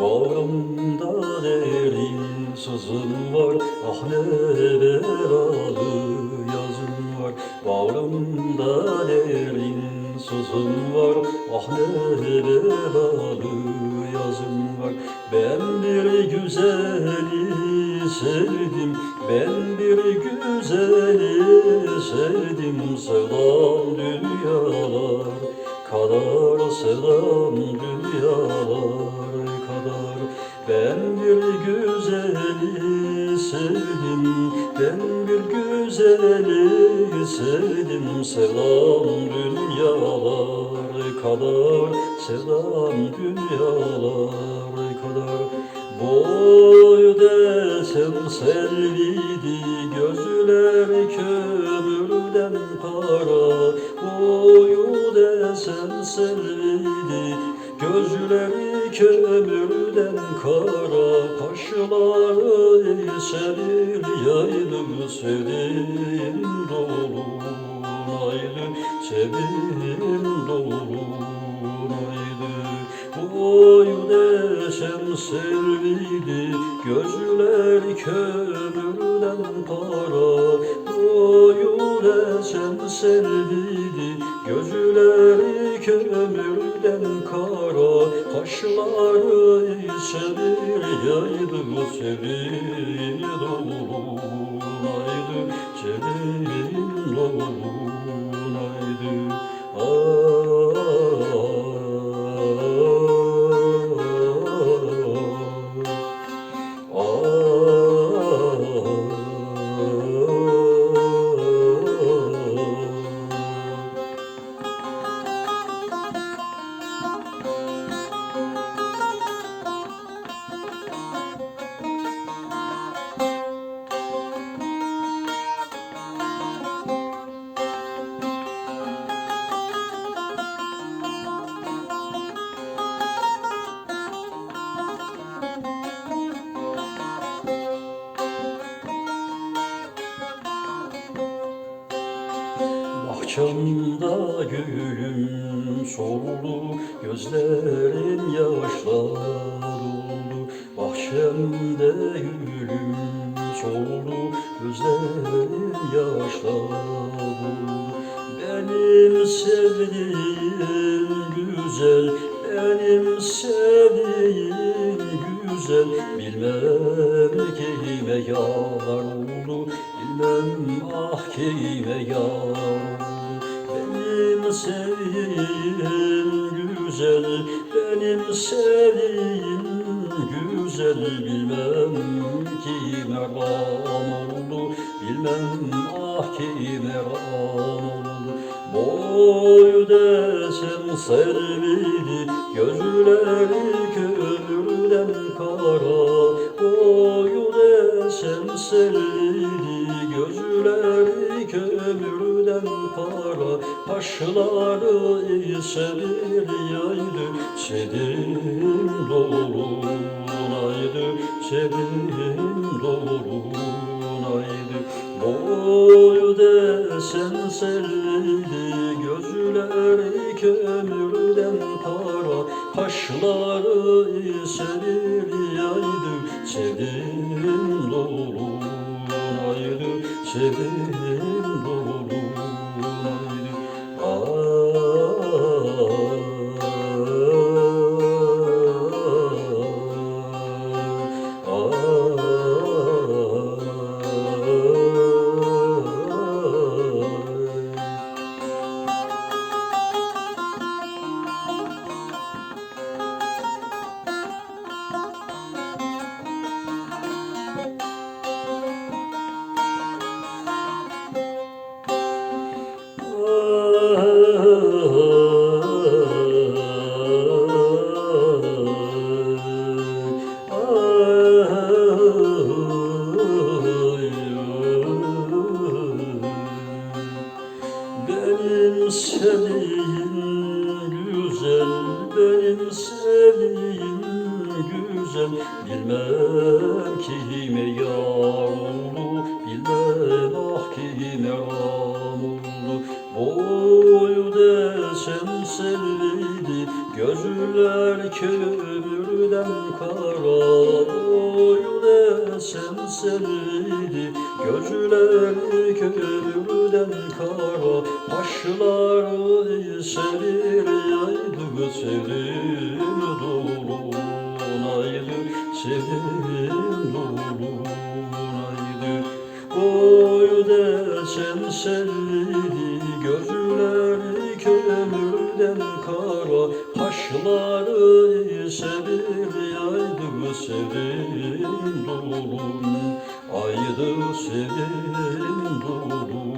Bağrımda derin sızım var Ah ne belalı yazım var. Bağrımda derin sızım var Ah ne belalı yazım var. Ben bir güzeli sevdim Sevdam dünyalar kadar. Ben bir güzeli sevdim. Ben bir güzeli sevdim. Sevdam dünyalar kadar. Sevdam dünyalar kadar. Boyu desem selviydi Gözler Boyu desem selviydi Gözleri kömürden kara Kaşları ise bir yaylı Sevdiğim dolunaydı Sevdiğim dolunaydı Boyu desem selviydi Gözleri kömürden kara Boyu desem selviydi Bahçamda gülüm soldu, gözlerim yaşla doldu. Bahçemde gülüm soldu, gözlerim yaşla doldu. Benim sevdiğim güzel, benim sevdiğim güzel Bilmem kime yar oldu, bilmem ah kime yar oldu sevdiğim güzel, benim sevdiğim güzel. Bilmem kime ram oldu, bilmem ah kime ram oldu. Boyu desem servidi, gözleri kömürden kara. Boyu desem servidi, ise bir yaydı, sedim dolunaydı Sedim dolunaydı Boyu desen selliydi, gözleri kömürden kara Kaşları ise bir yaydı, sevdim dolunaydı Sevdim dolunaydı bilmem kime yar oldu bilmem ah kime ram oldu. Boyu desen selviydi gözler kömürden kara. Boyu desen selviydi gözler kömürden kara. Başları serir yaydı serin selliydi gözleri kömürden kara Kaşları serir yaydı serin dolun Aydı serin dolun